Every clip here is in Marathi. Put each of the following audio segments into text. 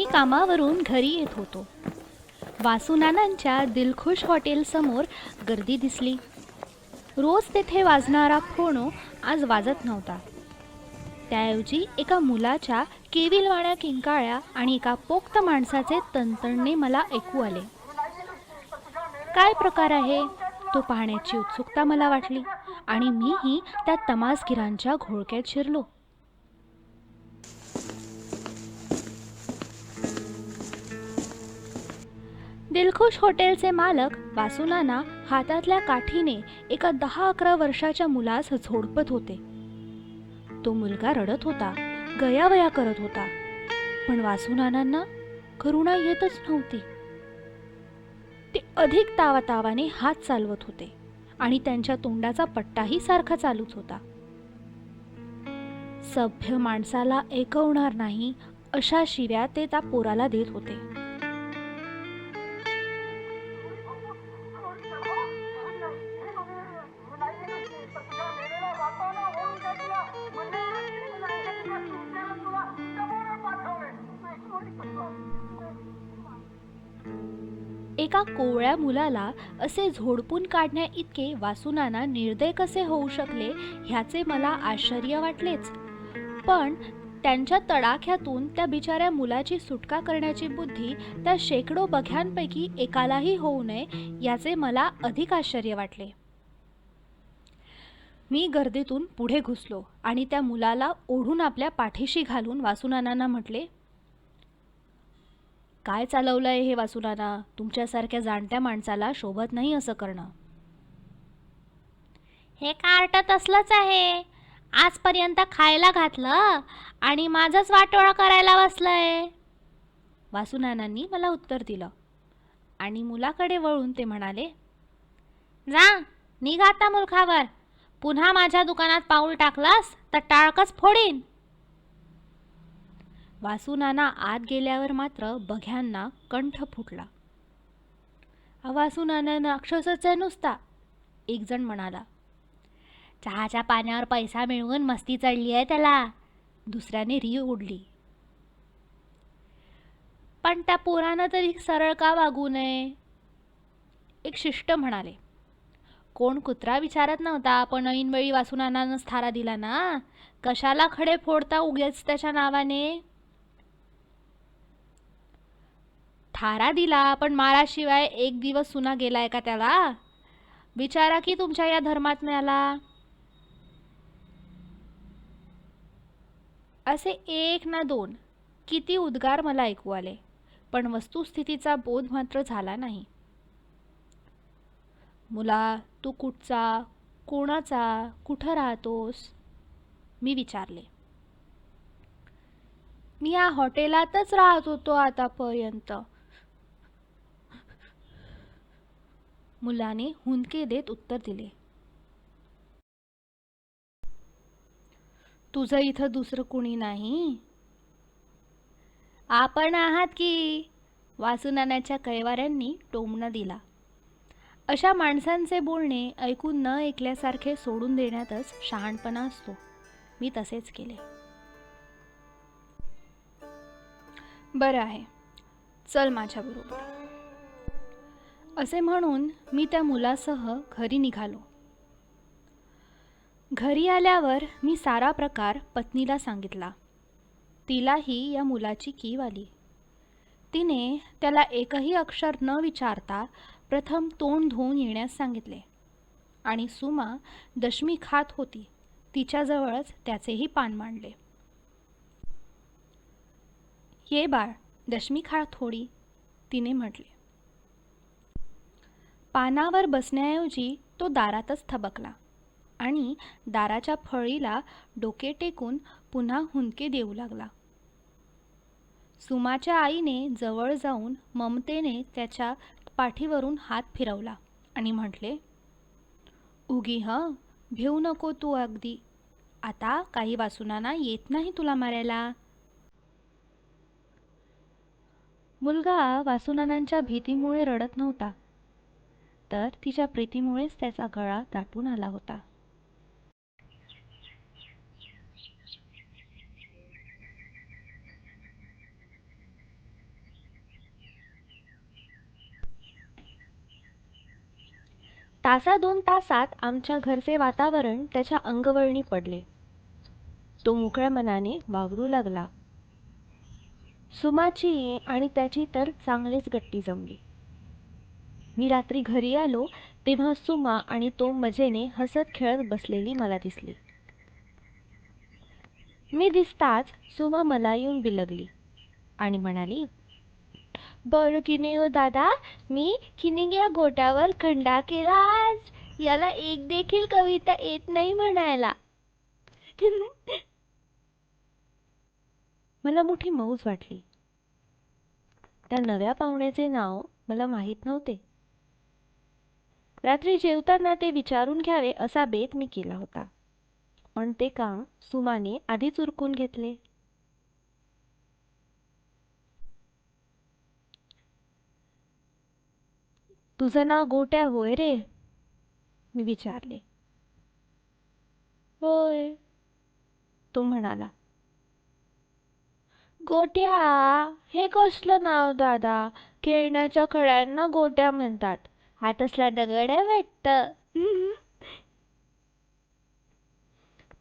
मी कामावरून घरी येत होतो. वासुनानांच्या दिलखुश हॉटेलसमोर गर्दी दिसली. रोज तेथे वाजणारा फोनो आज वाजत नव्हता. त्याऐवजी एका मुलाच्या केविलवाण्या किंकाळ्या आणि एका पोक्त माणसाचे तंतणणे मला ऐकू आले. काय प्रकार आहे? तो पाहण्याची उत्सुकता मला वाटली आणि मीही त्या तमासगिरांच्या घोळक्यात शिरलो. दिलखुश हॉटेलचे मालक वासुनाना हातातल्या काठीने एका दहा अकरा वर्षाच्या मुलास झोडपत होते. तो मुलगा रडत होता गयावया करत होता. पण वासुनानांना करुणा येतच नव्हती. ते अधिक तावातावाने हात चालवत होते आणि त्यांच्या तोंडाचा पट्टाही सारखा चालूच होता. सभ्य माणसाला ऐकवणार नाही अशा शिव्या ते त्या पोराला देत होते. एका कोवळ्या मुलाला असे झोडपून काढण्या इतके वासुनाना निर्दय कसे होऊ शकले ह्याचे मला आश्चर्य वाटलेच. पण त्यांच्या तडाख्यातून त्या बिचाऱ्या मुलाची सुटका करण्याची बुद्धी त्या शेकडो बघ्यांपैकी एकालाही होऊ नये याचे मला अधिक आश्चर्य वाटले. मी गर्दीतून पुढे घुसलो आणि त्या मुलाला ओढून आपल्या पाठीशी घालून वासुनानांना म्हटले काय चालवलंय हे वासुनाना तुमच्यासारख्या जाणत्या माणसाला शोभत नाही असं करणं. हे कार्ट तसलंच आहे? आजपर्यंत खायला घातलं आणि माझंच वाटोळं करायला बसलंय. वासुनानांनी मला उत्तर दिलं. आणि मुलाकडे वळून ते म्हणाले जा निघ आता मुलखावर. पुन्हा माझ्या दुकानात पाऊल टाकलास तर टाळकच फोडीन. वासुनाना आत गेल्यावर मात्र बघ्यांना कंठ फुटला. वासुनाना राक्षसच आहे नुसता एकजण म्हणाला. चहाच्या पाण्यावर पैसा मिळवून मस्ती चढली आहे त्याला दुसऱ्याने री उडली पण त्या पोरानं तरी सरळ का वागू नये? एक शिष्ट म्हणाले. कोण कुत्रा विचारत नव्हता पण ऐनवेळी वासुनानानंच थारा दिला ना? कशाला खडे फोडता उगेच त्याच्या नावाने? थारा दिला पण माराशिवाय एक दिवस सुना गेलाय का त्याला? विचारा की तुमच्या या धर्मात्म्याला. असे एक ना दोन किती उद्गार मला ऐकू आले पण वस्तुस्थितीचा बोध मात्र झाला नाही. मुला तू कुठचा कोणाचा कुठं राहतोस? मी विचारले. मी या हॉटेलातच राहत होतो आतापर्यंत. मुलाने हुंदके देत उत्तर दिले. तुझं इथं दुसरं कुणी नाही? आपण आहात की? वासुनानाच्या कैवाऱ्यांनी टोमणा दिला. अशा माणसांचे बोलणे ऐकून न ऐकल्यासारखे सोडून देण्यातच शहाणपणा असतो. मी तसेच केले. बरं आहे. चल माझ्याबरोबर. असे म्हणून मी त्या मुलासह घरी निघालो. घरी आल्यावर मी सारा प्रकार पत्नीला सांगितला. तिलाही या मुलाची कीव आली. तिने त्याला एकही अक्षर न विचारता प्रथम तोंड धुवून येण्यास सांगितले आणि सुमा दशमी खात होती. तिच्याजवळच त्याचेही पान मांडले. ये बाळ दशमी खा थोडी तिने म्हटले. पानावर बसण्याऐवजी तो दारातच थबकला आणि दाराच्या फळीला डोके टेकून पुन्हा हुंदके देऊ लागला. सुमाच्या आईने जवळ जाऊन ममतेने त्याच्या पाठीवरून हात फिरवला आणि म्हटले उगी हं भिवू नको तू अगदी. आता काही वासुनाना येत नाही तुला मारायला. मुलगा वासुनानांच्या भीतीमुळे रडत नव्हता. तर तिच्या प्रीतीमुळेच त्याचा गळा दाटून आला होता. तासा दोन तासात आमच्या घरचे वातावरण त्याच्या अंगवळणी पडले. तो मोकळ्या मनाने वावरू लागला. सुमाची आणि त्याची तर चांगलीच गट्टी जमली. मी रात्री घरी आलो तेव्हा सुमा आणि तो मजेने हसत खेळत बसलेली मला दिसली. मी दिसताच सुमा मला येऊन बिलगली आणि म्हणाली बरं की नाही हो दादा मी किनिंग या गोट्यावर खंडा केला आज. याला एक देखील कविता येत नाही म्हणायला. मला मोठी मौज वाटली. त्या नव्या पाहुण्याचे नाव मला माहीत नव्हते. रात्री जेवताना ते विचारून घ्यावे असा बेत मी केला होता. पण ते काम सुमाने आधीच उरकून घेतले. तुझं नाव गोट्या होय रे? मी विचारले. होय तो म्हणाला. गोट्या? हे कसलं नाव दादा? खेळण्याच्या खळ्यांना गोट्या म्हणतात. हात असला दगड आहे वाटतं.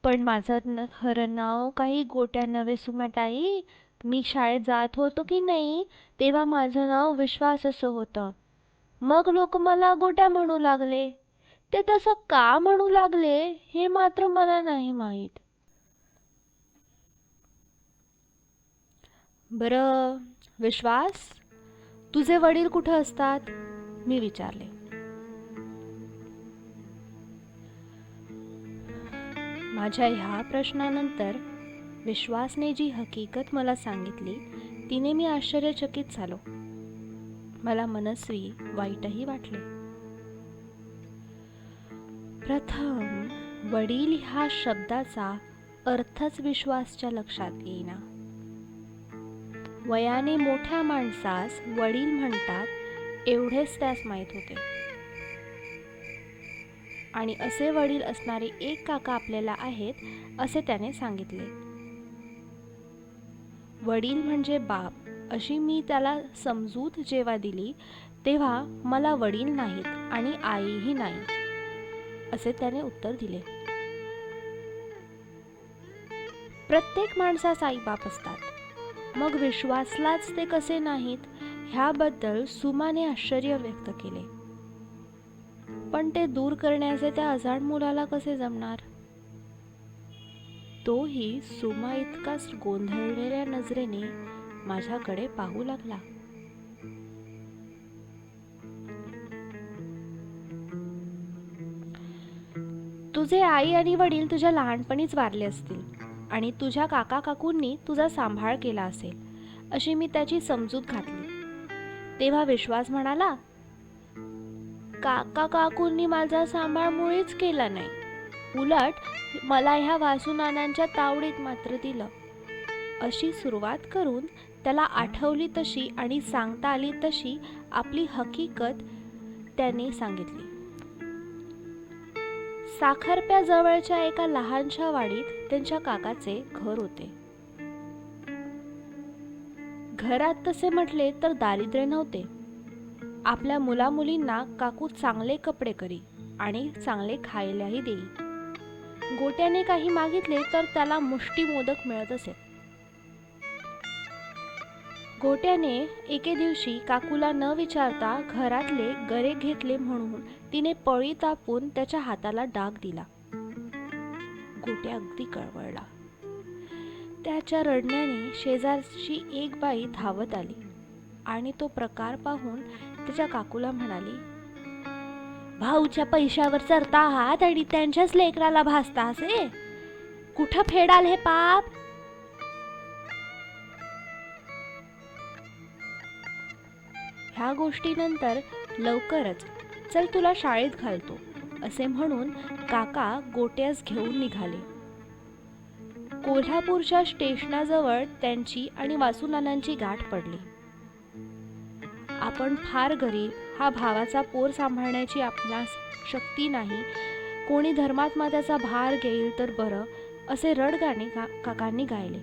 पण माझं खरं नाव काही गोट्या नव्हे सुमाताई. मी शाळेत जात होतो की नाही तेव्हा माझं नाव विश्वास असं होतं. मग लोक मला गोट्या म्हणू लागले. ते तसं का म्हणू लागले हे मात्र मला नाही माहीत. बरं विश्वास? तुझे वडील कुठं असतात? मी विचारले. माझ्या ह्या प्रश्नानंतर विश्वासने जी हकीकत मला सांगितली तिने मी आश्चर्यचकित झालो. मला मनस्वी वाईटही वाटले. प्रथम वडील ह्या शब्दाचा अर्थच विश्वासच्या लक्षात येईना. वयाने मोठ्या माणसास वडील म्हणतात एवढेच त्यास माहीत होते. आणि असे वडील असणारे एक काका आपल्याला आहेत असे त्याने सांगितले. वडील म्हणजे बाप अशी मी त्याला समजूत जेव्हा दिली तेव्हा मला वडील नाहीत आणि आईही नाही असे त्याने उत्तर दिले. प्रत्येक माणसास आई बाप असतात. मग विश्वासलाच ते कसे नाहीत? ह्याबद्दल सुमाने आश्चर्य व्यक्त केले. पण ते दूर करण्याचे त्या अजाण मुलाला कसे जमणार? तोही सुमा इतकाच गोंधळलेल्या नजरेने माझ्याकडे पाहू लागला. तुझे आई आणि वडील तुझ्या लहानपणीच वारले असतील आणि तुझ्या काका काकूंनी तुझा सांभाळ केला असेल अशी मी त्याची समजूत घातली. तेव्हा विश्वास म्हणाला काका काकूंनी माझा सांभाळ मुळीच केला नाही. उलट मला ह्या वासुनानांच्या तावडीत मात्र दिलं. अशी सुरुवात करून त्याला आठवली तशी आणि सांगता आली तशी आपली हकीकत त्याने सांगितली. साखरप्या जवळच्या एका लहानशा वाडीत त्यांच्या काकाचे घर होते. घरात तसे म्हटले तर दारिद्र्य नव्हते. आपल्या मुलामुलींना काकू चांगले कपडे करी आणि चांगले खायलाही देई. गोट्याने काही मागितले तर त्याला मुष्टी मोदक मिळत असे. गोट्याने एके दिवशी काकूला न विचारता घरातले गरे घेतले म्हणून तिने पळी तापून त्याच्या हाताला डाग दिला. गोट्या अगदी कळवळला. त्याच्या रडण्याने शेजारची एक बाई धावत आली आणि तो प्रकार पाहून त्याच्या काकूला म्हणाली भाऊच्या पैशावर चरता आहात आणि त्यांच्याच लेकराला भासता असे कुठं फेडाल हे पाप? ह्या गोष्टीनंतर लवकरच चल तुला शाळेत घालतो असे म्हणून काका गोट्यास घेऊन निघाले. कोल्हापूरच्या स्टेशनाजवळ त्यांची आणि वासुनानांची गाठ पडली. आपण फार गरीब हा भावाचा पोर सांभाळण्याची आपणास शक्ती नाही. कोणी धर्मात्मा त्याचा भार घेईल तर बरं असे रडगाणे का काकांनी गायले.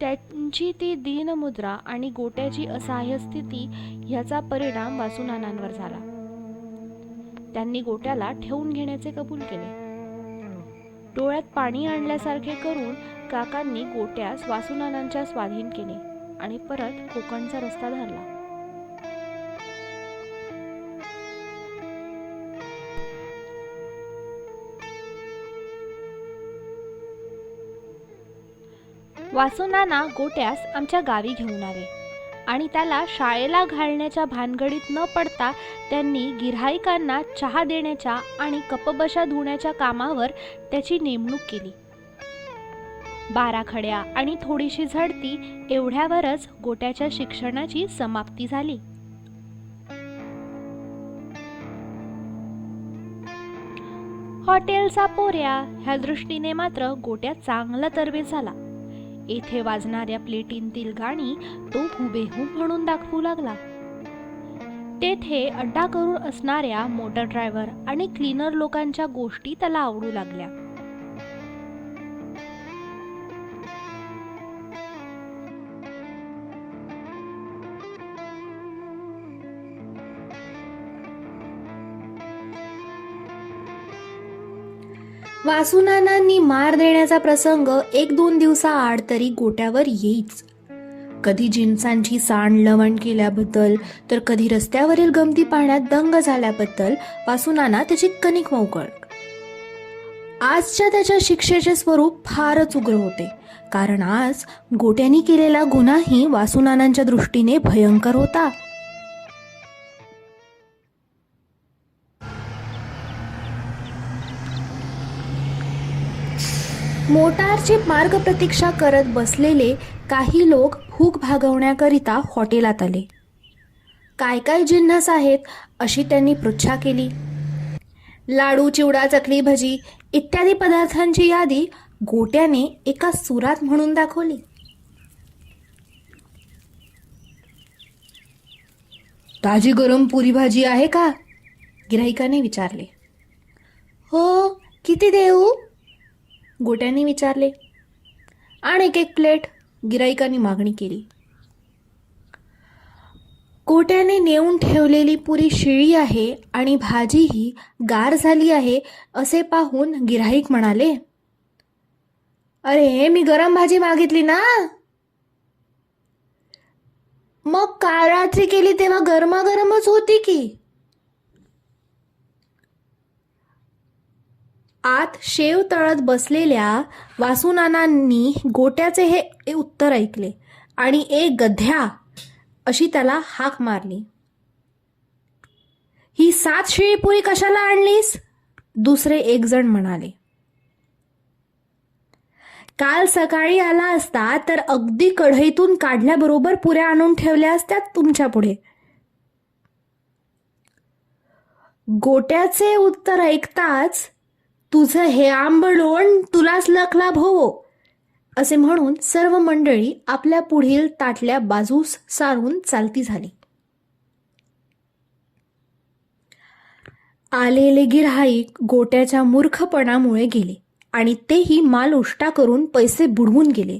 त्यांची ती दीनमुद्रा आणि गोट्याची असहाय्य स्थिती ह्याचा परिणाम वासुनानांवर झाला. त्यांनी गोट्याला ठेवून घेण्याचे कबूल केले. डोळ्यात पाणी आणल्यासारखे करून काकांनी गोट्यास वासुनानांच्या स्वाधीन केले आणि परत कोकणचा रस्ता धरला. वासुनाना गोट्यास आमच्या गावी घेऊन आले. आणि त्याला शाळेला घालण्याच्या भानगडीत न पडता त्यांनी गिऱ्हाईकांना चहा देण्याच्या आणि कपबशा धुण्याच्या कामावर त्याची नेमणूक केली. बारा खड्या आणि थोडीशी झडती एवढ्यावरच गोट्याच्या शिक्षणाची समाप्ती झाली. हॉटेलचा पोऱ्या ह्या दृष्टीने मात्र गोट्या चांगला तरबेज झाला. येथे वाजणाऱ्या प्लेटींतील गाणी तो हुबेहूब म्हणून दाखवू लागला. तेथे अड्डा करून असणाऱ्या मोटर ड्रायव्हर आणि क्लीनर लोकांच्या गोष्टी त्याला आवडू लागल्या. वासुनानांनी मार देण्याचा प्रसंग एक दोन दिवसाआड तरी गोट्यावर येईच. कधी जिन्सांची सांड लवण केल्याबद्दल तर कधी रस्त्यावरील गमती पाण्यात दंग झाल्याबद्दल वासुनाना त्याची कणिक मौकळ. आजच्या त्याच्या शिक्षेचे स्वरूप फारच उग्र होते. कारण आज गोट्यांनी केलेला गुन्हाही वासुनानांच्या दृष्टीने भयंकर होता. मोटारचे मार्ग प्रतीक्षा करत बसलेले काही लोक भूक भागवण्याकरिता हॉटेलात आले. काय काय जिन्नस आहेत अशी त्यांनी पृच्छा केली. लाडू चिवडा चकली भजी इत्यादी पदार्थांची यादी गोट्याने एका सुरात म्हणून दाखवली. ताजी गरम पुरी भाजी आहे का? गिराहिकाने विचारले. हो किती देऊ? गोट्यांनी विचारले. आणि एक एक प्लेट गिराईकांनी मागणी केली. गोट्याने नेऊन ठेवलेली पुरी शिळी आहे आणि भाजीही गार झाली आहे असे पाहून गिराईक म्हणाले. अरे मी गरम भाजी मागितली ना? मग काल रात्री केली तेव्हा गरमागरमच होती की? आत शेव तळत बसलेल्या वासुनानांनी गोट्याचे हे उत्तर ऐकले आणि एक गध्या अशी त्याला हाक मारली. ही सात शेळीपुरी कशाला आणलीस? दुसरे एक जण म्हणाले. काल सकाळी आला असता तर अगदी कढईतून काढल्याबरोबर पुऱ्या आणून ठेवल्या असत्यात तुमच्यापुढे. गोट्याचे उत्तर ऐकताच तुझं हे आंबडोण तुलाच लखलाभ होवो असे म्हणून सर्व मंडळी आपल्या पुढील ताटल्या बाजूस सारून चालती झाली. आलेले गिऱ्हाईक गोट्याच्या मूर्खपणामुळे गेले आणि तेही माल उष्टा करून पैसे बुडवून गेले.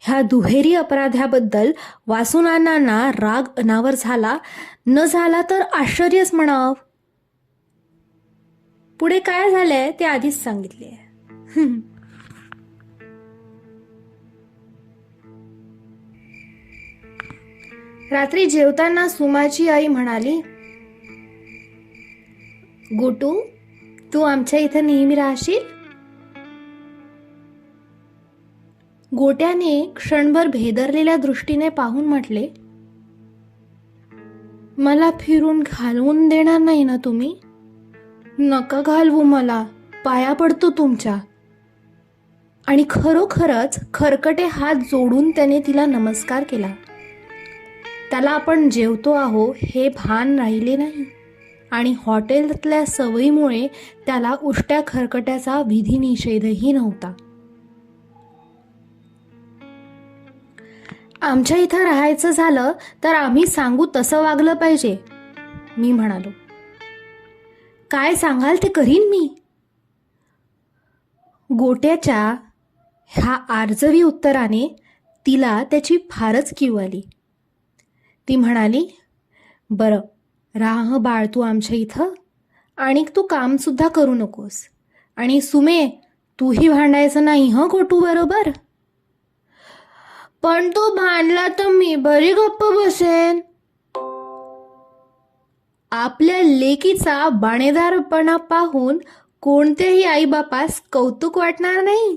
ह्या दुहेरी अपराध्याबद्दल वासुनानांना राग अनावर झाला. न झाला तर आश्चर्यच म्हणावं. पुढे काय झालंय ते आधीच सांगितले रात्री जेवताना सुमाची आई म्हणाली गोटू तू आमच्या इथं नेहमी राहशील? गोट्याने क्षणभर भेदरलेल्या दृष्टीने पाहून म्हटले मला फिरून घालवून देणार नाही ना तुम्ही? नका घालवू मला. पाया पडतो तुमच्या. आणि खरोखरच खरकटे हात जोडून त्याने तिला नमस्कार केला. त्याला आपण जेवतो आहो हे भान राहिले नाही. आणि हॉटेलातल्या सवयीमुळे त्याला उष्ट्या खरकट्याचा विधी निषेधही नव्हता. आमच्या इथं राहायचं झालं तर आम्ही सांगू तसं वागलं पाहिजे मी म्हणालो. काय सांगाल ते करीन मी? गोट्याच्या ह्या आर्जवी उत्तराने तिला त्याची फारच कीव आली. ती म्हणाली बरं राह बाळ तू आमच्या इथं आणि तू कामसुद्धा करू नकोस. आणि सुमे तूही भांडायचं नाही हं गोटू बरोबर? पण तो भांडला तर मी बरी गप्प बसेन. आपल्या लेकीचा बाणेदारपणा पाहून कोणत्याही आईबापास कौतुक वाटणार नाही?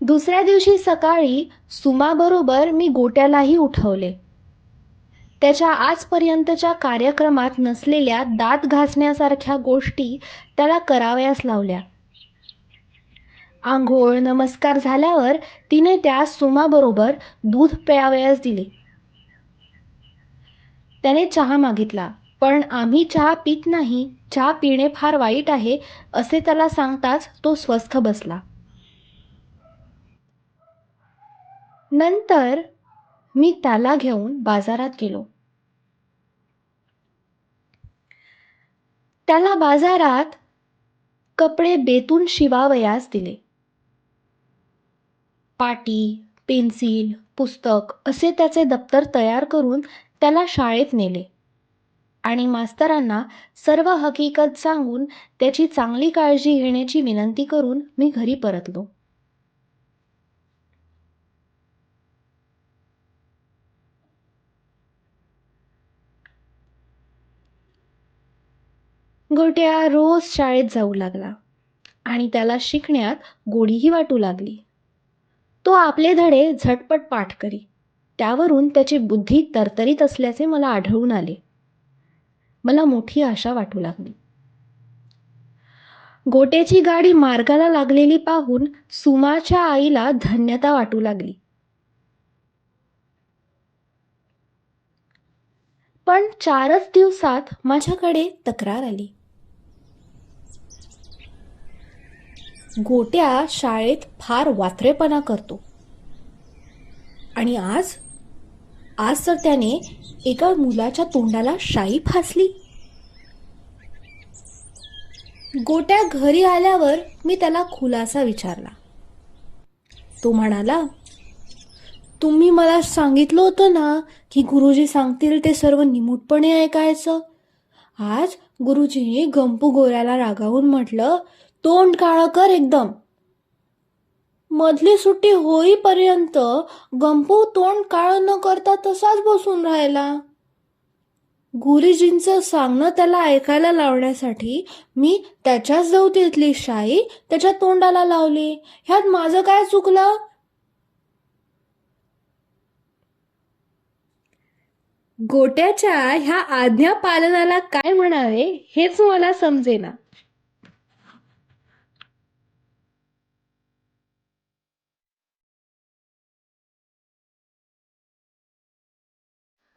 दुसऱ्या दिवशी सकाळी सुमाबरोबर मी गोट्यालाही उठवले. त्याच्या आजपर्यंतच्या कार्यक्रमात नसलेल्या दात घासण्यासारख्या गोष्टी त्याला करावयास लावल्या. आंघोळ नमस्कार झाल्यावर तिने त्या सुमाबरोबर दूध प्यावयास दिले. त्याने चहा मागितला पण आम्ही चहा पित नाही चहा पिणे फार वाईट आहे असे त्याला सांगताच तो स्वस्थ बसला. नंतर मी त्याला घेऊन बाजारात गेलो. त्याला बाजारात कपडे बेतून शिवावयास दिले. पाटी पेन्सिल पुस्तक असे त्याचे दप्तर तयार करून त्याला शाळेत नेले आणि मास्तरांना सर्व हकीकत सांगून त्याची चांगली काळजी घेण्याची विनंती करून मी घरी परतलो. गोट्या रोज शाळेत जाऊ लागला आणि त्याला शिकण्यात गोडीही वाटू लागली. तो आपले धडे झटपट पाठ करी. त्यावरून त्याची बुद्धी तरतरीत असल्याचे मला आढळून आले. मला मोठी आशा वाटू लागली. गोट्याची गाडी मार्गाला लागलेली पाहून सुमाच्या आईला धन्यता वाटू लागली. पण चारच दिवसात माझ्याकडे तक्रार आली. गोट्या शाळेत फार वात्रेपणा करतो. आणि आज आज तर त्याने एका मुलाच्या तोंडाला शाई फासली. गोट्या घरी आल्यावर मी त्याला खुलासा विचारला. तो म्हणाला तुम्ही मला सांगितलं होतं ना की गुरुजी सांगतील ते सर्व निमूटपणे ऐकायचं? आज गुरुजीने गंपू गोऱ्याला रागावून म्हटलं तोंड काळं कर एकदम. मधली सुट्टी होईपर्यंत गंपू तोंड काळं न करता तसाच बसून राहिला. गुरुजींचं सांगणं त्याला ऐकायला लावण्यासाठी मी त्याच्याच जवतीतली शाई त्याच्या तोंडाला लावली. ह्यात माझं काय चुकलं? गोट्याच्या ह्या आज्ञा पालनाला काय म्हणावे हेच मला समजेना.